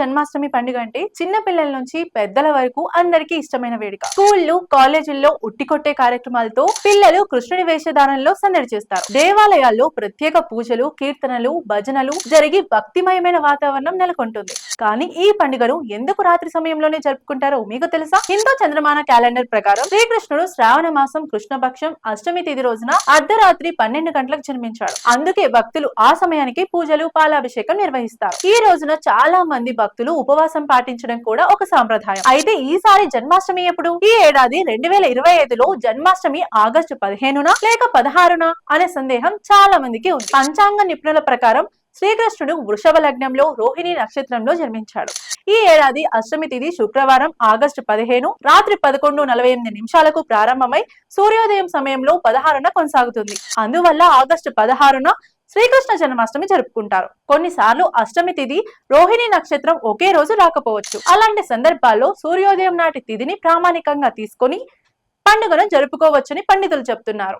జన్మాష్టమి పండుగ అంటే చిన్న పిల్లల నుంచి పెద్దల వరకు అందరికీ ఇష్టమైన వేడుక. స్కూళ్ళు కాలేజీల్లో ఉట్టికొట్టే కార్యక్రమాలతో పిల్లలు కృష్ణుడి వేషధారణలో సందడి చేస్తారు. దేవాలయాల్లో ప్రత్యేక పూజలు కీర్తనలు భజనలు జరిగి భక్తిమయమైన వాతావరణం నెలకొంటుంది. కానీ ఈ పండుగను ఎందుకు రాత్రి సమయంలోనే జరుపుకుంటారో మీకు తెలుసా? హిందూ చంద్రమాన క్యాలెండర్ ప్రకారం శ్రీకృష్ణుడు శ్రావణ మాసం కృష్ణపక్షం అష్టమి తిథి రోజున అర్ధరాత్రి పన్నెండు గంటలకు జన్మించాడు. అందుకే భక్తులు ఆ సమయానికి పూజలు పాలాభిషేకం నిర్వహిస్తారు. ఈ రోజున చాలా మంది భక్తులు ఉపవాసం పాటించడం కూడా ఒక సాంప్రదాయం. అయితే ఈసారి జన్మాష్టమి ఎప్పుడు? ఈ ఏడాది రెండు వేల ఇరవై ఐదులో జన్మాష్టమి ఆగస్టు పదిహేనున లేక పదహారున అనే సందేహం చాలా మందికి ఉంది. పంచాంగ నిపుణుల ప్రకారం శ్రీకృష్ణుడు వృషభ లగ్నంలో రోహిణి నక్షత్రంలో జన్మించాడు. ఈ ఏడాది అష్టమి తిథి శుక్రవారం ఆగస్టు పదిహేను రాత్రి పదకొండు నలభై ఎనిమిది నిమిషాలకు ప్రారంభమై సూర్యోదయం సమయంలో పదహారున కొనసాగుతుంది. అందువల్ల ఆగస్టు పదహారున శ్రీకృష్ణ జన్మాష్టమి జరుపుకుంటారు. కొన్నిసార్లు అష్టమి తిథి రోహిణి నక్షత్రం ఒకే రోజు రాకపోవచ్చు. అలాంటి సందర్భాల్లో సూర్యోదయం నాటి తిథిని ప్రామాణికంగా తీసుకొని పండుగను జరుపుకోవచ్చని పండితులు చెప్తున్నారు.